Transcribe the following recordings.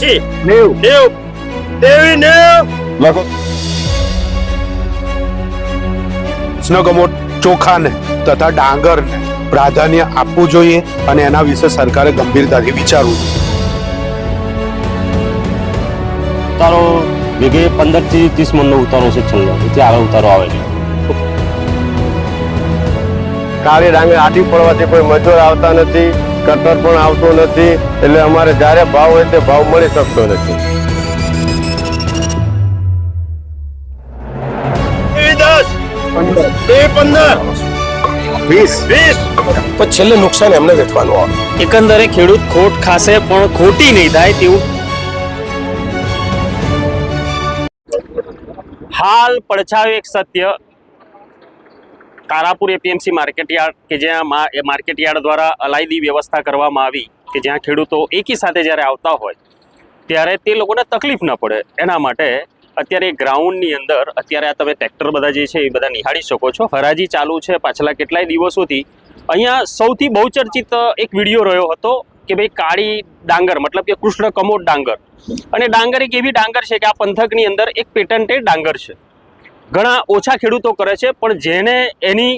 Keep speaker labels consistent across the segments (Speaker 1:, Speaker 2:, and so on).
Speaker 1: છી
Speaker 2: નેવ
Speaker 1: નેવ તેવી નેવ
Speaker 2: લખો કૃષ્ણકમોટ ચોખાને તથા ડાંગરને પ્રાધાન્ય આપવું જોઈએ અને એના વિશે સરકારે ગંભીરતાથી વિચારવું જોઈએ.
Speaker 3: ઉતારો વીઘે પંદરથી ત્રીસ મણનો ઉતારો છે છેલ્લો એથી આગળ ઉતારો આવે છે.
Speaker 4: કાળી ડાંગર આટી પડવાથી કોઈ મજૂર આવતા નથી કટર પણ આવતું નથી એટલે અમારે જ્યારે ભાવ હોય તે ભાવ મળી શકતો નથી. છેલ્લે નુકસાન એમને વેઠવાનું આવે.
Speaker 5: એકંદરે ખેડૂત ખોટ ખાશે પણ ખોટી નહીં થાય તેવું. હાલ પડછાયું એક સત્ય. તારાપુર એપીએમસી માર્કેટયાર્ડ કે જ્યાં એ માર્કેટયાર્ડ દ્વારા અલાયદી વ્યવસ્થા કરવામાં આવી કે જ્યાં ખેડૂતો એકી સાથે જ્યારે આવતા હોય, ત્યારે તે લોકોને તકલીફ ન પડે. એના માટે અત્યારે ગ્રાઉન્ડની અંદર, અત્યારે આ તમે ટ્રેક્ટર બધા જે છે એ બધા નિહાળી શકો છો. હરાજી ચાલુ છે પાછલા કેટલાય દિવસોથી. અહીંયા સૌથી બહુચર્ચિત એક વીડિયો રહ્યો હતો કે ભાઈ કાળી ડાંગર, મતલબ કે કૃષ્ણ કમોડ ડાંગર. અને ડાંગર એક એવી ડાંગર છે કે આ પંથકની અંદર એક પેટન્ટેડ ડાંગર છે. ઘણા ઓછા ખેડૂતો કરે છે, પણ જેને એની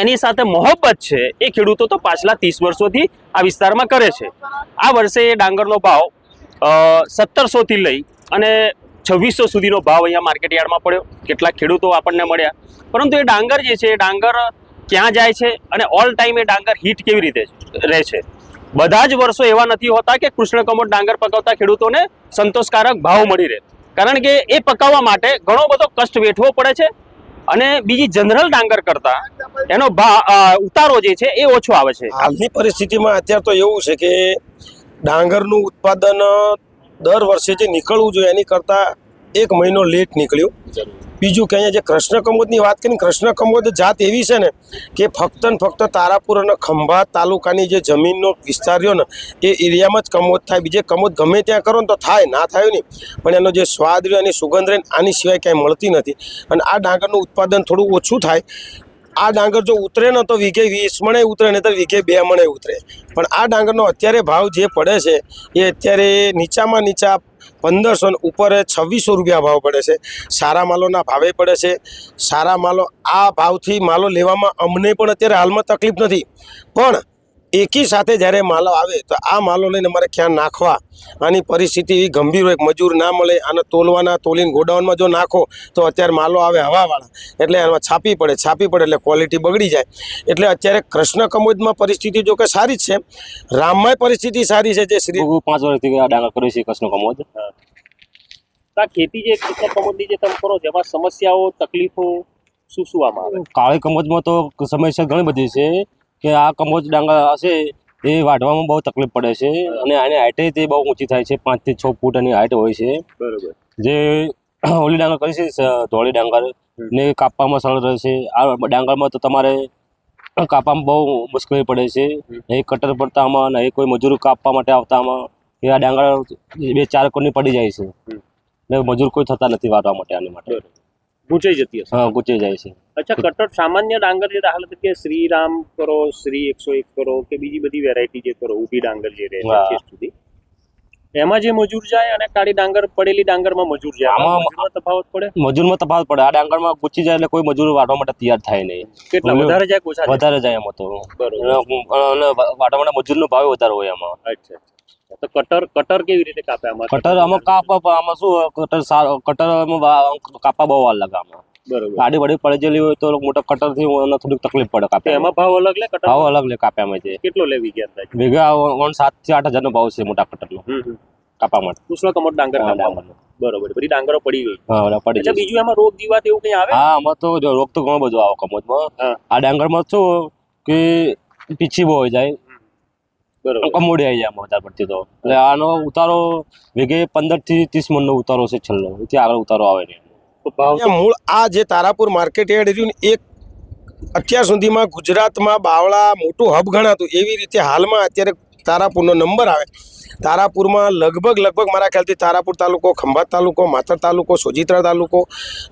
Speaker 5: એની સાથે મોહબ્બત છે, એ ખેડૂતો તો પાછલા ત્રીસ વર્ષોથી આ વિસ્તારમાં કરે છે. આ વર્ષે એ ડાંગરનો ભાવ સત્તરસોથી લઈ અને છવ્વીસો સુધીનો ભાવ અહીંયા માર્કેટ યાર્ડમાં પડ્યો. કેટલાક ખેડૂતો આપણને મળ્યા. પરંતુ એ ડાંગર જે છે, એ ડાંગર ક્યાં જાય છે અને ઓલ ટાઈમ એ ડાંગર હીટ કેવી રીતે રહે છે? બધા જ વર્ષો એવા નથી હોતા કે કૃષ્ણ કમોડ ડાંગર પકવતા ખેડૂતોને સંતોષકારક ભાવ મળી રહે. કારણ કે એ પકાવવા માટે ઘણો બધો કષ્ટ વેઠવો પડે છે અને બીજી જનરલ ડાંગર કરતા એનો ઉતારો જે છે એ ઓછો આવે છે.
Speaker 6: હાલની પરિસ્થિતિમાં અત્યારે તો એવું છે કે ડાંગરનું ઉત્પાદન દર વર્ષે જે નીકળવું જોઈએ એની કરતાં એક મહિનો લેટ નીકળ્યું. બીજું કે અહીંયા જે કૃષ્ણ કમોદની વાત કરીને કૃષ્ણ કમોદ જાત એવી છે ને કે ફક્ત ને ફક્ત તારાપુર અને ખંભાત તાલુકાની જે જમીનનો વિસ્તાર રહ્યો ને, એ એરિયામાં જ કમોદ થાય. બીજે કમોદ ગમે ત્યાં કરો ને તો થાય, ના થાય નહીં. પણ એનો જે સ્વાદ રહ્યો, એની સુગંધ રહે આની સિવાય ક્યાંય મળતી નથી. અને આ ડાંગરનું ઉત્પાદન થોડું ઓછું થાય. આ ડાંગર જો ઉતરે ને તો વીઘે વીસ મણે ઉતરે ને તો વીઘે બે મણે ઉતરે. પણ આ ડાંગરનો અત્યારે ભાવ જે પડે છે, એ અત્યારે નીચામાં નીચા પંદરસો ને ઉપર છવ્વીસો રૂપિયા ભાવ પડે છે. સારા માલોના ભાવે પડે છે. સારા માલો આ ભાવથી માલો લેવામાં અમને પણ અત્યારે હાલમાં તકલીફ નથી. પણ એકી સાથે જ્યારે માલો આવે તો આ માલો લઈને અમારે ક્યાં નાખવા આની પરિસ્થિતિ એવી ગંભીર હોય મજૂર ના મળે આને તોલવાના તોલીને ગોડાઉનમાં જો નાખો તો અત્યારે માલો આવે હવાવાળા. એટલે એમાં છાપી પડે છાપી પડે એટલે ક્વોલિટી બગડી જાય. એટલે અત્યારે કૃષ્ણ કમોદમાં પરિસ્થિતિ જો કે સારી છે. રામમાં પરિસ્થિતિ સારી છે જે શ્રી
Speaker 3: પાંચ વર્ષથી આ ડાંગર કર્યો છે કૃષ્ણ કમોદ.
Speaker 5: આ ખેતી જે કૃષ્ણ કમોદની જે તમે કરો છો એમાં સમસ્યાઓ તકલીફો શું શું આમાં આવે?
Speaker 3: કાળી કમોદમાં તો સમસ્યા ઘણી બધી છે. કે આ કમોજ ડાંગર હશે એ વાઢવામાં બહુ તકલીફ પડે છે અને આની હાઈટે તે બહુ ઊંચી થાય છે પાંચથી છ ફૂટ એની હાઈટ હોય છે.
Speaker 5: બરોબર.
Speaker 3: જે ઓલી ડાંગર કરી છે ધોળી ડાંગર. ને કાપવામાં સરળ રહે છે. આ ડાંગરમાં તો તમારે કાપવામાં બહુ મુશ્કેલી પડે છે. એ કટર પડતામાં ને કોઈ મજૂર કાપવા માટે આવતામાં એ આ ડાંગર બે ચાર કોની પડી જાય છે. ને મજૂર કોઈ થતા નથી વાટવા માટે આની માટે.
Speaker 5: ગૂંચાઈ જતી હશે.
Speaker 3: હા ગુચી જાય છે.
Speaker 5: અચ્છા કટર સામાન્ય ડાંગર જે દાખલા તરીકે શ્રીરામ કરો શ્રી એકસો એક કરો કે બીજી બધી વેરાયટી જે કરો ઊભી ડાંગર જે રહે છે સુધી એમાં જે મજૂર જાય અને કાળી ડાંગર પડેલી ડાંગરમાં મજૂર જાય આમાં તફાવત પડે?
Speaker 3: મજૂરમાં તફાવત પડે. આ ડાંગરમાં ગુચી જાય એટલે કોઈ મજૂર વાટવા માટે તૈયાર થાય નહીં.
Speaker 5: કેટલા? વધારે જાય
Speaker 3: વધારે જાય એમાં તો.
Speaker 5: બરોબર.
Speaker 3: અને વાળવા માટે મજૂરનો ભાવ વધારે હોય એમાં
Speaker 5: અચ્છા. તો કટર કટર કેવી રીતે કાપે આમાં?
Speaker 3: કટર આમાં કાપવા આમાં શું કટર કટર કાપા બહુ વાર લાગે આમાં.
Speaker 5: બરોબર.
Speaker 3: ગાડી વડી પડેલી હોય તો મોટા કટરથી થોડીક તકલીફ પડે કાપે
Speaker 5: એમાં ભાવ અલગ લે કટર
Speaker 3: ભાવ અલગ લે કાપ્યામાં છે
Speaker 5: કેટલો લેવી ગયા અંદાજે
Speaker 3: ભેગા સાતથી આઠ હજાર નો ભાવ છે મોટા કટરનો
Speaker 5: હમ હમ.
Speaker 3: કાપા માટે.
Speaker 5: કૃષ્ણ કમર ડાંગર. બરોબર બધી ડાંગરો પડી ગઈ.
Speaker 3: હા પડી
Speaker 5: બીજું એમાં રોગ જીવાત એવું કઈ આવે?
Speaker 3: હા આમાં તો રોગ તો ઘણો બધો આવે કમોદમાં. આ ડાંગરમાં શું કે પીછી બહુ જાય. કમોડી આવી જાય વધારે પડતી તો. એટલે આનો ઉતારો વીઘે પંદરથી ત્રીસ મણનો ઉતારો છે છેલ્લો. એથી આગળ ઉતારો આવે નહીં.
Speaker 5: ભાવ
Speaker 6: મૂળ આ જે તારાપુર માર્કેટ યાર્ડ રહ્યું ને એક અત્યાર સુધીમાં ગુજરાતમાં બાવળા મોટું હબ ગણાતું એવી રીતે હાલમાં અત્યારે તારાપુરનો નંબર આવે. તારાપુરમાં લગભગ લગભગ મારા ખ્યાલથી તારાપુર તાલુકો, ખંભાત તાલુકો માથર તાલુકો, સોજિત્રા તાલુકો,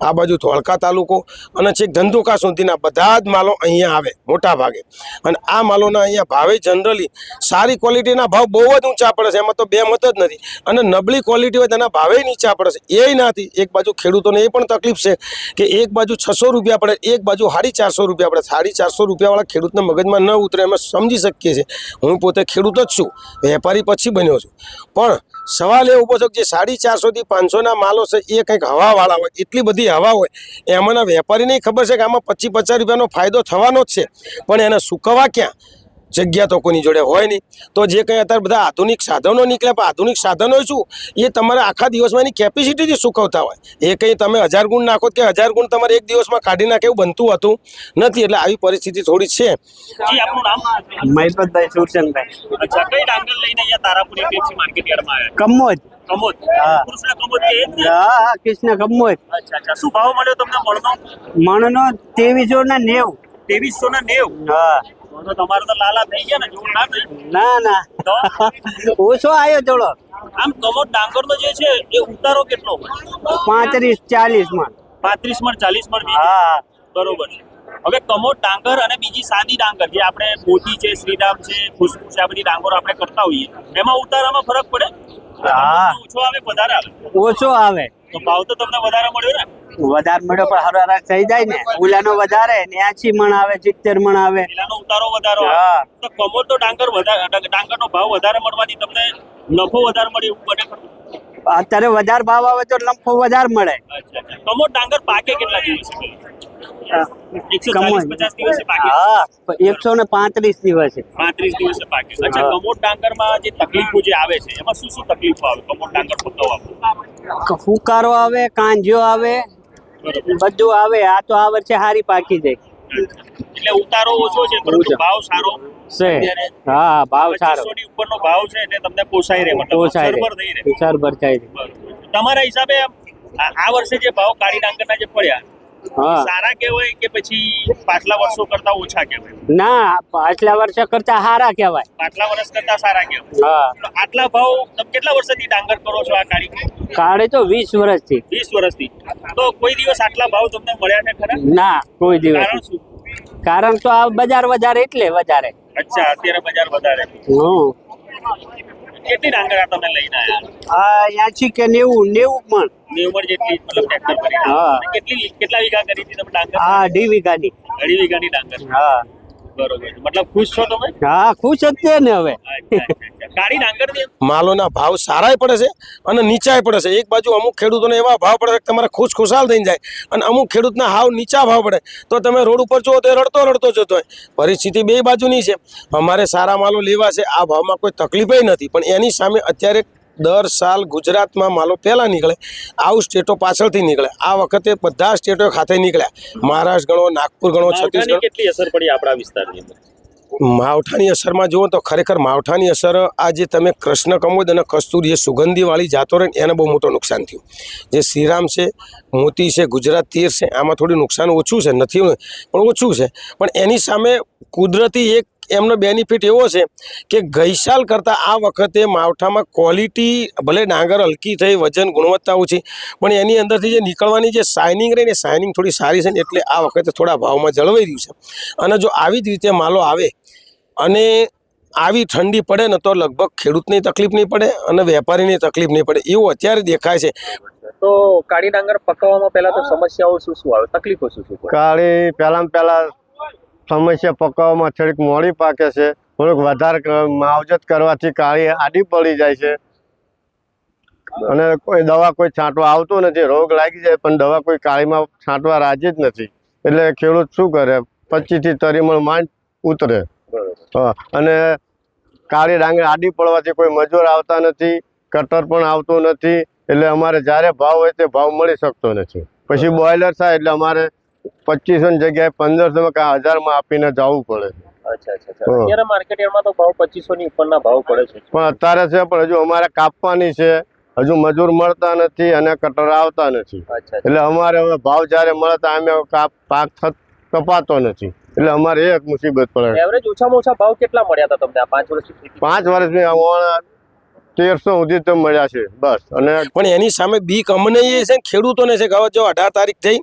Speaker 6: આ બાજુ ધોળકા તાલુકો અને છેક ધંધુકા સુધીના બધા જ માલો અહીંયા આવે મોટા ભાગે. અને આ માલોના અહીંયા ભાવે જનરલી સારી ક્વોલિટીના ભાવ બહુ જ ઊંચા પડે છે, એમાં તો બે મત જ નથી. અને નબળી ક્વોલિટી હોય તેના ભાવે નીચા પડે છે. એ નથી. એક બાજુ ખેડૂતોને એ પણ તકલીફ છે કે એક બાજુ છસો રૂપિયા પડે, એક બાજુ સાડી ચારસો રૂપિયા પડે. સાડી ચારસો રૂપિયાવાળા ખેડૂતના મગજમાં ન ઉતરે અમે સમજી શકીએ છીએ. હું પોતે ખેડૂત જ છું. વેપારી પછી બન્યો છું. પણ સવાલ એ ઊભો છે કે જે સાડી ચારસોથી પાંચસોના માલો છે, એ કંઈક હવાવાળા હોય, એટલી બધી હવા હોય, એમાંના વેપારીને ખબર છે કે આમાં પચીસ પચાસ રૂપિયાનો ફાયદો થવાનો જ છે. પણ એને સૂકવવા ક્યાં? જગ્યા તો કોની જોડે હોય નહીં. તો જે કંઈ અત્યારે બધા આધુનિક સાધનો નીકળે પણ આધુનિક સાધનો શું? એ તમારે આખા દિવસમાં એની કેપેસિટીથી સુકવતા હોય. એ કંઈ તમે હજાર ગુણ નાખો કે હજાર ગુણ તમારે એક દિવસમાં કાઢી નાખે એવું બનતું હતું નથી. એટલે આવી પરિસ્થિતિ થોડી છે.
Speaker 5: જી આપનું નામ?
Speaker 7: સુરચંદભાઈ
Speaker 5: અચ્છા કઈ ડાંગર લઈને અહીંયા તારાપુર એપીએમસી માર્કેટ યાર્ડમાં આવ્યા?
Speaker 7: કમોજ.
Speaker 5: કમોદ કૃષ્ણ કમોદ કે? ને?
Speaker 7: હા હા કૃષ્ણ કમોજ.
Speaker 5: અચ્છા અચ્છા. શું ભાવ મળ્યો તમને મળનો
Speaker 7: મણનો ત્રેવીસો ને નેવું.
Speaker 5: ત્રેવીસો ને નેવ?
Speaker 7: હા.
Speaker 5: તો તમારે તો લાલા થઈ ગયા ને ના થઈ
Speaker 7: ના ના. ઓછો આવ્યો થોડો
Speaker 5: આમ ડાંગર ડાંગરનો જે છે એ ઉતારો કેટલો
Speaker 7: પાંત્રીસ
Speaker 5: ચાલીસમાં પાંત્રીસમાં ચાલીસ
Speaker 7: હા.
Speaker 5: બરોબર છે. હવે કમોદ ડાંગર અને બીજી સાદી ડાંગર જે આપણે મોતી છે શ્રીરામ છે ખુશ્બુ છે આ બધી ડાંગરો આપણે કરતા હોઈએ. એમાં ઉતારામાં ફરક પડે?
Speaker 7: હા.
Speaker 5: ઓછો આવે વધારે આવે?
Speaker 7: ઓછો આવે.
Speaker 5: તો ભાવ તો તમને વધારે મળ્યો ને?
Speaker 7: વધારે મળ્યો પણ હરારક થઈ જાય ને. ઓલાનો વધારે ને મણ આવે સિત્તેર મણ આવે.
Speaker 5: પેલાનો ઉતારો વધારો.
Speaker 7: હા.
Speaker 5: તો કમોદ તો ડાંગર વધારે ડાંગરનો ભાવ વધારે મળવાથી તમને નફો વધારે મળે એવું બને
Speaker 7: અત્યારે વધારે ભાવ આવે તો નફો વધારે મળે.
Speaker 5: અચ્છા ડાંગર પાકે કેટલા દિવસે એકસો ચાલીસ
Speaker 7: કમોદ.
Speaker 5: પચાસ દિવસે પાકે
Speaker 7: હા એકસો ને પાંત્રીસ દિવસે.
Speaker 5: પાંત્રીસ દિવસે પાકે અચ્છા
Speaker 7: હા.
Speaker 5: ડાંગરમાં જે તકલીફો જે આવે છે એમાં શું શું તકલીફો આવે? કમોદ ડાંગર પકવવામાં
Speaker 7: ફુકારો આવે કાંજો આવે બધું આવે આ તો આ વર્ષે હારી પાકી જાય.
Speaker 5: એટલે ઉતારો ઓછો છે પરંતુ. ભાવ સારો
Speaker 7: છે. હા ભાવ સારો.
Speaker 5: 2500 ની ઉપરનો ભાવ છે એટલે તમને પોસાઈ રહે મતલબ
Speaker 7: પોસાય
Speaker 5: રહે.
Speaker 7: સરભર થાય છે.
Speaker 5: તમારા હિસાબે આ વર્ષે જે ભાવ કાળી ડાંગરના જે પડ્યા સારા કહેવાય કે પછી પાછલા વર્ષો કરતા ઓછા કહેવાય?
Speaker 7: ના પાછલા વર્ષ કરતા સારા કહેવાય.
Speaker 5: પાછલા વર્ષ કરતા સારા કહેવાય.
Speaker 7: હા.
Speaker 5: આટલા ભાવ તમે કેટલા વર્ષથી ડાંગર કરો છો આ કાળી
Speaker 7: કાળે તો વીસ વર્ષથી.
Speaker 5: વીસ વર્ષથી. તો કોઈ દિવસ આટલા ભાવ તમને મળ્યા ને ખરા?
Speaker 7: ના કોઈ
Speaker 5: કારણ
Speaker 7: દિવસ
Speaker 5: શું?
Speaker 7: કારણ તો આ બજાર વધારે એટલે વધારે.
Speaker 5: અચ્છા અત્યારે બજાર વધારે.
Speaker 7: હમ.
Speaker 5: કેટલી ડાંગર તમે લઈને આવ્યા?
Speaker 7: આ યાચી કે નેવું નેવું પણ.
Speaker 5: નેવું જેટલી મતલબ ટ્રેક્ટર ભરી
Speaker 7: હા.
Speaker 5: કેટલી કેટલા વીઘા કરી હતી તમે ડાંગર
Speaker 7: હા અઢી વીઘાની.
Speaker 5: અઢી વીઘાની ડાંગર.
Speaker 7: હા.
Speaker 5: બરોબર. મતલબ ખુશ છો તમે?
Speaker 7: હા ખુશ જ છે ને હવે.
Speaker 5: કાળી
Speaker 6: માલોના ભાવ સારાય પડે છે અને નીચાય પડે છે. એક બાજુ અમુક ખેડૂતોને એવા ભાવ પડે છે કે તમારે ખુશ ખુશાલ થઈને જાય અને અમુક ખેડૂતના હાવ નીચા ભાવ પડે. તો તમે રોડ ઉપર જુઓ તો રડતો રડતો જતો હોય. પરિસ્થિતિ બે બાજુની છે. અમારે સારા માલો લેવા છે. આ ભાવમાં કોઈ તકલીફ નથી. પણ એની સામે અત્યારે દર સાલ ગુજરાતમાં માલો પહેલાં નીકળે આવું સ્ટેટો પાછળથી નીકળે. આ વખતે બધા સ્ટેટો ખાતે નીકળ્યા. મહારાષ્ટ્ર ગણો નાગપુર ગણો છત્તીસગઢ
Speaker 5: કેટલી અસર પડી આપણા વિસ્તારની અંદર?
Speaker 6: માવઠાની અસરમાં જુઓ તો ખરેખર માવઠાની અસર આ જે તમે કૃષ્ણ કમોદ અને કસ્તુરી એ સુગંધીવાળી જાતો રહે એને બહુ મોટું નુકસાન થયું. જે શ્રીરામ છે મોતી છે ગુજરાત તીર છે આમાં થોડું નુકસાન ઓછું છે નથી પણ ઓછું છે. પણ એની સામે કુદરતી એક એમનો બેનિફિટ એવો છે કે ગઈસાલ કરતાં આ વખતે માવઠામાં ક્વોલિટી ભલે ડાંગર હલકી થઈ વજન ગુણવત્તા ઓછી પણ એની અંદરથી જે નીકળવાની જે શાઇનિંગ રહી ને શાઇનિંગ થોડી સારી છે ને એટલે આ વખતે થોડા ભાવમાં જળવાઈ રહ્યું છે. અને જો આવી જ રીતે માલો આવે અને આવી ઠંડી પડે ને તો લગભગ ખેડૂતની તકલીફ નહીં પડે અને વેપારીની તકલીફ નહીં પડે. એવું અત્યારે દેખાય છે.
Speaker 8: તો કાળી ડાંગર પકવવામાં પહેલા તો સમસ્યાઓ શું શું આવે? તકલીફો શું શું
Speaker 4: કાળી પહેલાં પહેલાં સમસ્યા પકવવામાં થોડીક મોડી પાકે છે. થોડુંક વધારે માવજત કરવાથી કાળી આડી પડી જાય છે. અને કોઈ દવા કોઈ છાંટવા આવતો નથી રોગ લાગી જાય પણ દવા કોઈ કાળીમાં છાંટવા રાજી જ નથી. એટલે ખેડૂત શું કરે? પચીસથી તરીમણ માંડ ઉતરે. અને કાળી ડાંગર આડી પડવાથી કોઈ મજૂર આવતા નથી કટર પણ આવતું નથી. એટલે અમારે જ્યારે ભાવ હોય તે ભાવ મળી શકતો નથી. પછી બોઇલર થાય એટલે અમારે પચીસો ની જગ્યાએ પંદરસો કાં હજારમાં આપીને જવું પડે.
Speaker 8: અત્યારે માર્કેટ યાર્ડમાં તો ભાવ પચીસો ની ઉપરના ભાવ પડે છે.
Speaker 4: પણ અત્યારે છે પણ હજુ અમારે કાપવાની છે. હજુ મજૂર મળતા નથી અને કટર આવતા નથી. એટલે અમારે હવે ભાવ જ્યારે મળતા અમે પાક કપાતો નથી. એટલે અમારે એક મુસીબત પડે.
Speaker 8: એવરેજ ઓછામાં ઓછા ભાવ કેટલા મળ્યા હતા તમને પાંચ વર્ષ
Speaker 4: પાંચ વર્ષની તેરસો સુધી તો મળ્યા છે, બસ. અને
Speaker 6: પણ એની સામે બીક અમને એ છે ખેડૂતોને છે કે હવે જો અઢાર તારીખ થઈ,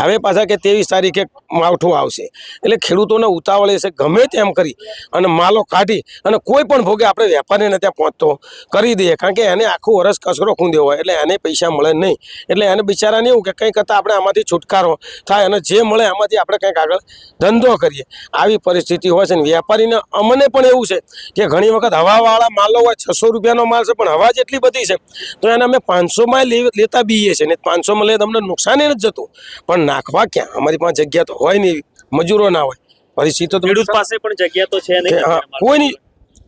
Speaker 6: હવે પાછા કે ત્રેવીસ તારીખે માવઠું આવશે. એટલે ખેડૂતોને ઉતાવળે છે, ગમે તેમ કરી, અને માલો કાઢી, અને કોઈ પણ ભોગે આપણે વેપારીને ત્યાં પહોંચતો, કરી દઈએ. કારણ કે એને આખું વર્ષ કચરો ખૂંદ્યો હોય, એટલે એને પૈસા મળે નહીં. એટલે એને બિચારાને એવું કે કંઈ કરતાં આપણે આમાંથી છુટકારો થાય, અને જે મળે આમાંથી આપણે કંઈક આગળ ધંધો કરીએ. આવી પરિસ્થિતિ હોય છે ને, વેપારીને અમને પણ એવું છે કે ઘણી વખત હવાવાળા માલો હોય, છસો રૂપિયાનો માલ છે પણ હવા જેટલી બધી છે. તો એને અમે પાંચસોમાં લેતા બીએ છીએ. ને પાંચસોમાં લઈએ તમને નુકસાન જ જતું પણ નાખવા ક્યાં? અમારી પાસે જગ્યા તો હોય નહીં મજૂરો ના હોય. પરિસ્થિતિ તો
Speaker 5: પાસે પણ જગ્યા તો છે
Speaker 6: કે
Speaker 5: નહીં.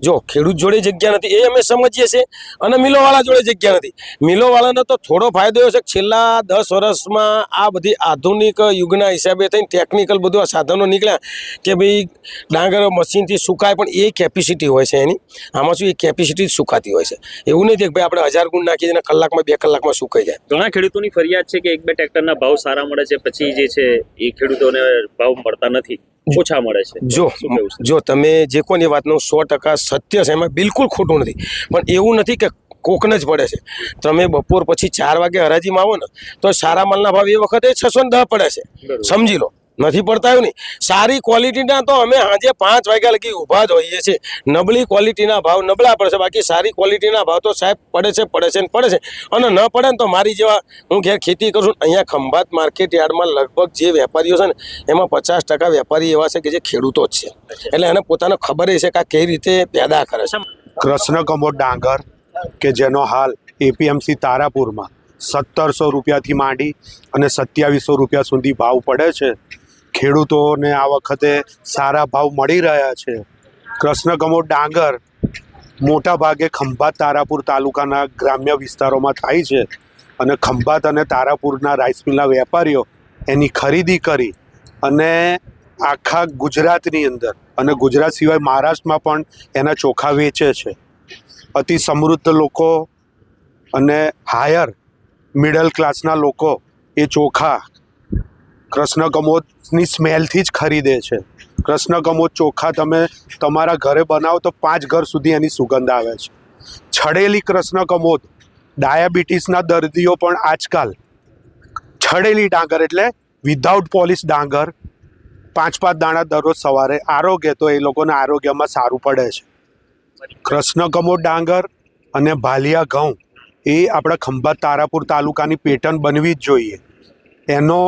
Speaker 6: જો ખેડૂત જોડે જગ્યા નથી, એ અમે સમજીએ છીએ અને મિલોવાળા જોડે જગ્યા નથી. મિલોવાળાનો તો થોડો ફાયદો એવો છે કે છેલ્લા દસ વર્ષમાં આ બધી આધુનિક યુગના હિસાબે થઈને ટેકનિકલ બધું આ સાધનો નીકળ્યા કે ભાઈ ડાંગર મશીનથી સુકાય પણ એ કેપેસિટી હોય છે એની. આમાં શું એ કેપેસિટી સુકાતી હોય છે. એવું નથી કે ભાઈ આપણે હજાર ગુણ નાખી દઈએ અને કલાકમાં બે કલાકમાં સુકાઈ જાય.
Speaker 5: ઘણા ખેડૂતોની ફરિયાદ છે કે એક બે ટ્રેક્ટરના ભાવ સારા મળે છે, પછી જે છે એ ખેડૂતોને ભાવ મળતા નથી. ઓછા મળે છે.
Speaker 6: જો? જો તમે જે કોની વાતનું સો ટકા સત્ય છે એમાં બિલકુલ ખોટું નથી. પણ એવું નથી કે કોકને જ પડે છે. તમે બપોર પછી ચાર વાગે હરાજીમાં આવો ને તો સારા માલના ભાવ એ વખતે છસો ને દહ પડે છે. સમજી લો. નથી પડતા એવું નહીં. સારી ક્વોલિટીના તો અમે સાંજે પાંચ વાગ્યા લગી ઊભા જ હોઈએ છીએ. નબળી ક્વોલિટીના ભાવ નબળા પડશે બાકી સારી ક્વોલિટીના ભાવ તો સાહેબ પડે છે પડે છે ને પડે છે. અને ન પડે ને તો મારી જેવા હું ઘેર ખેતી કરું છું. અહીંયા ખંભાત માર્કેટ યાર્ડમાં લગભગ જે વેપારીઓ છે ને, એમાં પચાસ ટકા વેપારી એવા છે કે જે ખેડૂતો જ છે. એટલે એને પોતાને ખબર છે કે આ કઈ રીતે પેદા કરે છે.
Speaker 2: કૃષ્ણ કમોદ ડાંગર, કે જેનો હાલ એપીએમસી તારાપુરમાં સત્તરસો રૂપિયાથી માંડી અને સત્યાવીસો રૂપિયા સુધી ભાવ પડે છે. ખેડૂતોને આ વખતે સારા ભાવ મળી રહ્યા છે. કૃષ્ણકમો ડાંગર મોટા ભાગે ખંભાત તારાપુર તાલુકાના ગ્રામ્ય વિસ્તારોમાં થાય છે અને ખંભાત અને તારાપુરના રાઈસ મિલના વેપારીઓ એની ખરીદી કરી અને આખા ગુજરાતની અંદર અને ગુજરાત સિવાય મહારાષ્ટ્રમાં પણ એના ચોખા વેચે છે. અતિ સમૃદ્ધ લોકો અને હાયર મિડલ ક્લાસના લોકો એ ચોખા કૃષ્ણ કમોદની સ્મેલથી જ ખરીદે છે. કૃષ્ણ કમોદ ચોખા તમે તમારા ઘરે બનાવો તો પાંચ ઘર સુધી એની સુગંધ આવે છે. છડેલી કૃષ્ણ કમોદ ડાયાબિટીસના દર્દીઓ પણ આજકાલ છડેલી ડાંગર એટલે વિધાઉટ પોલિશ ડાંગર, પાંચ પાંચ દાણા દરરોજ સવારે આરોગ્ય તો એ લોકોને આરોગ્યમાં સારું પડે છે. કૃષ્ણ કમોદ ડાંગર અને ભાલિયા ઘઉં એ આપણા ખંભાત તારાપુર તાલુકાની પેટર્ન બનવી જ જોઈએ. એનો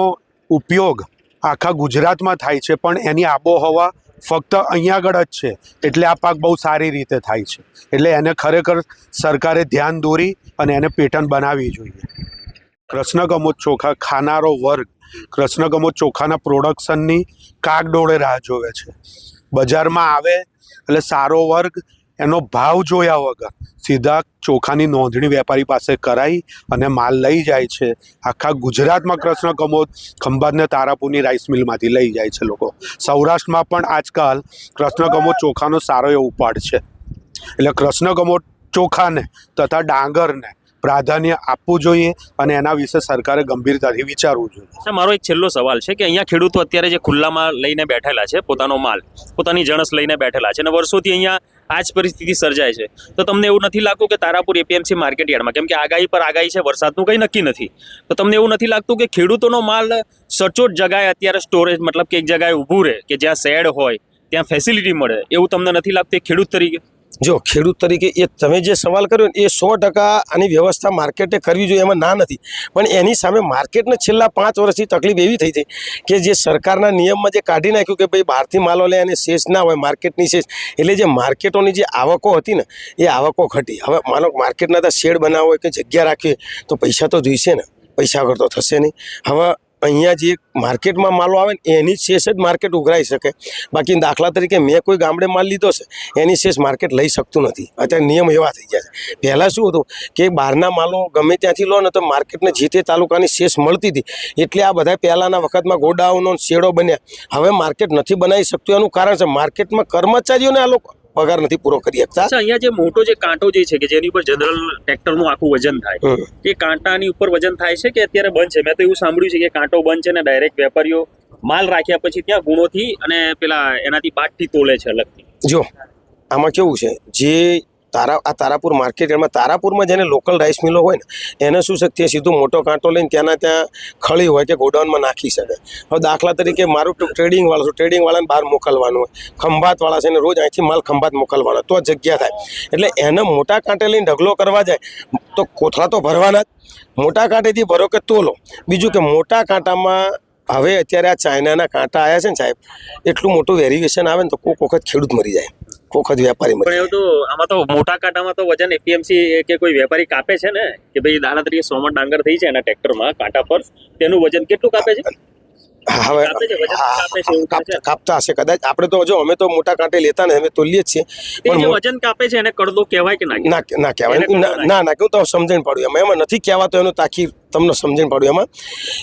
Speaker 2: ઉપયોગ આખા ગુજરાતમાં થાય છે, પણ એની આબોહવા ફક્ત અહીંયા આગળ જ છે. એટલે આ પાક બહુ સારી રીતે થાય છે. એટલે એને ખરેખર સરકારે ધ્યાન દોરી અને એને પેટર્ન બનાવવી જોઈએ. કૃષ્ણગમોદ ચોખા ખાનારો વર્ગ કૃષ્ણગમોદ ચોખાના પ્રોડક્શનની કાગડોળે રાહ જોવે છે. બજારમાં આવે એટલે સારો વર્ગ એનો ભાવ જોયા વગર સીધા ચોખાની નોંધણી વેપારી પાસે કરાવી અને માલ લઈ જાય છે. આખા ગુજરાતમાં કૃષ્ણ કમોદ ખંભાતને તારાપુરની રાઈસ મિલમાંથી લઈ જાય છે લોકો. સૌરાષ્ટ્રમાં પણ આજકાલ કૃષ્ણ કમોદ ચોખાનો સારો એવો ઉપાડ છે. એટલે કૃષ્ણ કમોદ ચોખાને તથા ડાંગરને પ્રાધાન્ય આપવું જોઈએ અને એના વિશે સરકારે ગંભીરતાથી વિચારવું જોઈએ.
Speaker 5: મારો એક છેલ્લો સવાલ છે કે અહીંયા ખેડૂતો અત્યારે જે ખુલ્લામાં લઈને બેઠેલા છે પોતાનો માલ, પોતાની જણસ લઈને બેઠેલા છે અને વર્ષોથી અહીંયા આ જ પરિસ્થિતિ સર્જાય છે. તો તમને એવું નથી લાગતું કે તારાપુર એપીએમસી માર્કેટ યાર્ડમાં? કેમ કે આગાહી પર આગાહી છે, વરસાદનું કંઈ નક્કી નથી. તો તમને એવું નથી લાગતું કે ખેડૂતોનો માલ સચોટ જગાએ અત્યારે સ્ટોરેજ મતલબ કે એક જગાએ ઊભું રહે, કે જ્યાં શેડ હોય, ત્યાં ફેસિલિટી મળે? એવું તમને નથી લાગતું ખેડૂત તરીકે?
Speaker 6: જો ખેડૂત તરીકે એ તમે જે સવાલ કર્યો ને એ સો ટકા આની વ્યવસ્થા માર્કેટે કરવી જોઈએ એમાં ના નથી. પણ એની સામે માર્કેટને છેલ્લા પાંચ વર્ષથી તકલીફ એવી થઈ હતી કે જે સરકારના નિયમમાં જે કાઢી નાખ્યું કે ભાઈ બહારથી માલો લે અને શેષ ના હોય માર્કેટની શેષ, એટલે જે માર્કેટોની જે આવકો હતી ને, એ આવકો ઘટી. હવે માનો માર્કેટના તો શેડ બનાવવો હોય કે જગ્યા રાખીએ તો પૈસા તો જોઈશે ને. પૈસા વગર તો થશે નહીં. હવે અહીંયા જે માર્કેટમાં માલો આવે ને, એની શેષ જ માર્કેટ ઉઘરાઈ શકે. બાકી દાખલા તરીકે મેં કોઈ ગામડે માલ લીધો છે, એની શેષ માર્કેટ લઈ શકતું નથી. અત્યારે નિયમ એવા થઈ ગયા છે. પહેલાં શું હતું કે બહારના માલો ગમે ત્યાંથી લો ને તો માર્કેટને જે તે તાલુકાની શેષ મળતી હતી, એટલે આ બધા પહેલાંના વખતમાં ગોડાઉનો શેડો બન્યા. હવે માર્કેટ નથી બનાવી શકતું, એનું કારણ છે માર્કેટમાં કર્મચારીઓને આ લોકો પગાર નથી પૂરો કરી શકતા.
Speaker 5: અહીંયા જે મોટો જે કાંટો જે છે કે જેની ઉપર જનરલ ટ્રેક્ટરનું આખું વજન થાય એ કાંટાની ઉપર વજન થાય છે કે અત્યારે બંધ છે? મેં તો એવું સાંભળ્યું છે કે કાંટો બંધ છે ને ડાયરેક્ટ વેપારીઓ માલ રાખ્યા પછી ત્યાં ગુણોથી અને પેલા એનાથી બાટથી તોલે છે અલગથી.
Speaker 6: જો આમાં કેવું છે? જે તારા આ તારાપુર માર્કેટમાં તારાપુરમાં જેને લોકલ રાઈસ મિલો હોય ને, એને શું તે સીધું મોટો કાંટો લઈને ત્યાંના ત્યાં ખળી હોય કે ગોડાઉનમાં નાખી શકે. હવે દાખલા તરીકે મારું ટ્રેડિંગવાળા છું. ટ્રેડિંગવાળાને બહાર મોકલવાનું હોય. ખંભાતવાળા છે ને રોજ અહીંથી માલ ખંભાત મોકલવાનો તો જગ્યા થાય. એટલે એને મોટા કાંટે લઈને ઢગલો કરવા જાય, તો કોથળા તો ભરવાના જ. મોટા કાંટેથી ભરો કે તોલો. બીજું કે મોટા કાંટામાં હવે અત્યારે આ ચાઇનાના કાંટા આવ્યા છે ને સાહેબ, એટલું મોટું વેરિએશન આવે ને તો કોઈક વખત ખેડૂત મરી જાય. વખત વેપારી
Speaker 5: પણ એવું તો આમાં તો મોટા કાંટામાં તો વજન એપીએમસી કે કોઈ વેપારી કાપે છે ને કે ભાઈ દાખલા તરીકે સોમણ ડાંગર થઈ છે એના ટ્રેક્ટરમાં કાંટા પર તેનું વજન કેટલું કાપે છે?
Speaker 6: હવે હા. કાપતા હશે કદાચ. આપણે તો જો અમે તો મોટા કાંટે લેતા ને અમે તોલીએ જ છીએ.
Speaker 5: તે
Speaker 6: પણ
Speaker 5: વજન કાપે છે એને કડદો કહેવાય કે ના
Speaker 6: ના કહેવાય. ના ના ના કેવું તો સમજણ પાડ્યું. એમાં એમાં નથી કહેવાતો એનું તાકી તમને સમજણ પાડ્યું એમાં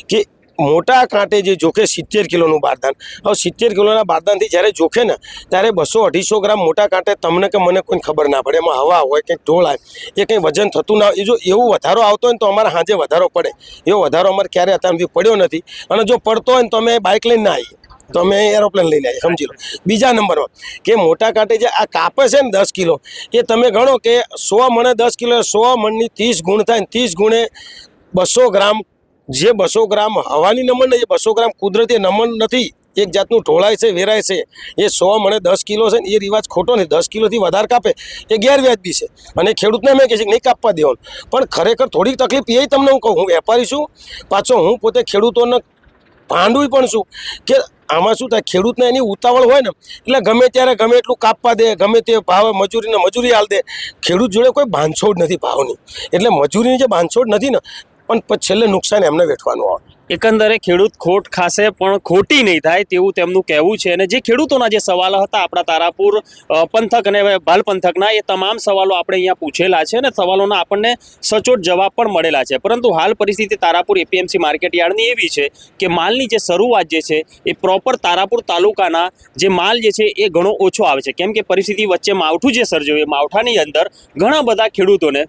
Speaker 6: કે મોટા કાંટે જે જોખે સિત્તેર કિલોનું બારદાન. હવે સિત્તેર કિલોના બારદાનથી જ્યારે જોખે ને, ત્યારે બસો અઢીસો ગ્રામ મોટા કાંટે તમને કે મને કોઈ ખબર ના પડે. એમાં હવા હોય, કંઈક ઢોળ આવે, એ કંઈ વજન થતું ના હોય. એ જો એવું વધારો આવતો હોય ને તો અમારે હાજે વધારો પડે. એવો વધારો અમારે ક્યારે અત્યાર પડ્યો નથી. અને જો પડતો હોય ને તો અમે બાઇક લઈને ના આવીએ. તો અમે એરોપ્લેન લઈને આવીએ, સમજી લો. બીજા નંબરમાં કે મોટા કાંટે જે આ કાપે છે ને દસ કિલો, એ તમે ગણો કે સો મણે દસ કિલો, સો મણની ત્રીસ ગુણ થાય ને ત્રીસ ગુણે બસો ગ્રામ જે બસો ગ્રામ હવાની નમન જે બસો ગ્રામ કુદરતી નમન નથી, એક જાતનું ઢોળાય છે, વેરાય છે, એ સો મને દસ કિલો છે ને એ રિવાજ ખોટો નહીં, દસ કિલોથી વધારે કાપે, એ ગેરવ્યાજબી છે. અને ખેડૂતને મેં કહે છે નહીં કાપવા દેવાનું. પણ ખરેખર થોડીક તકલીફ એ તમને હું કહું, હું વેપારી છું, પાછો હું પોતે ખેડૂતોને ભાંડું પણ છું કે આમાં શું થાય, ખેડૂતને એની ઉતાવળ હોય ને, એટલે ગમે ત્યારે ગમે એટલું કાપવા દે, ગમે તે ભાવે મજૂરીને મજૂરી હાલ દે. ખેડૂત જોડે કોઈ બાંધછોડ નથી ભાવની. એટલે મજૂરીની જે બાંધછોડ નથી ને પણ છેલ્લે નુકસાન એમને વેઠવાનું આવે.
Speaker 5: એકંદરે ખેડૂત ખોટ ખાશે પણ ખોટી નહીં થાય તેવું તેમનું કહેવું છે. અને જે ખેડૂતોના જે સવાલો હતા આપણા તારાપુર પંથક અને ભાલ પંથકના, એ તમામ સવાલો આપણે અહીંયા પૂછેલા છે અને સવાલોના આપણને સચોટ જવાબ પણ મળેલા છે. પરંતુ હાલ પરિસ્થિતિ તારાપુર એપીએમસી માર્કેટ યાર્ડની એવી છે કે માલની જે શરૂઆત જે છે, એ પ્રોપર તારાપુર તાલુકાના જે માલ જે છે, એ ઘણો ઓછો આવે છે. કેમ કે પરિસ્થિતિ વચ્ચે માવઠું જે સર્જ્યું, એ માવઠાની અંદર ઘણા બધા ખેડૂતોને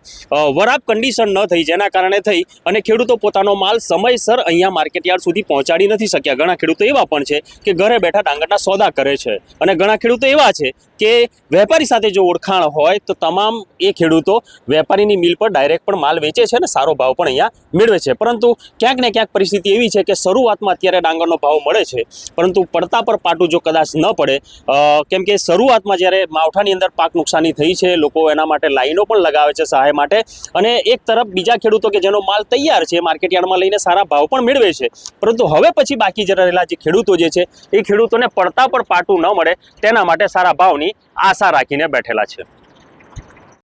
Speaker 5: વરાપ કન્ડિશન ન થઈ, જેના કારણે થઈ અને ખેડૂતો પોતાનો માલ સમયસર અહીંયા માર્કેટ યાર્ડ સુધી પહોંચાડી નથી શક્યા. ઘણા ખેડૂતો એવા પણ છે કે ઘરે બેઠા ડાંગરના સોદા કરે છે. અને ઘણા ખેડૂતો એવા છે કે વેપારી સાથે જો ઓળખાણ હોય તો તમામ એ ખેડૂતો વેપારીની મિલ પર ડાયરેક્ટ પણ માલ વેચે છે અને સારો ભાવ પણ અહીંયા મેળવે છે. પરંતુ ક્યાંક ને ક્યાંક પરિસ્થિતિ એવી છે કે શરૂઆતમાં અત્યારે ડાંગરનો ભાવ મળે છે. પરંતુ પડતા પર પાટું જો કદાચ ન પડે કેમ કે શરૂઆતમાં જ્યારે માવઠાની અંદર પાક નુકસાની થઈ છે, લોકો એના માટે લાઈનો પણ લગાવે છે સહાય માટે. અને એક તરફ બીજા ખેડૂતો કે જેનો માલ તૈયાર છે માર્કેટ યાર્ડમાં લઈને સારા ભાવ પણ મેળવે છે. પરંતુ હવે પછી બાકી જ રહેલા જે ખેડૂતો જે છે, એ ખેડૂતોને પડતા પણ પાટું ન મળે, તેના માટે સારા ભાવની આશા રાખીને બેઠેલા છે.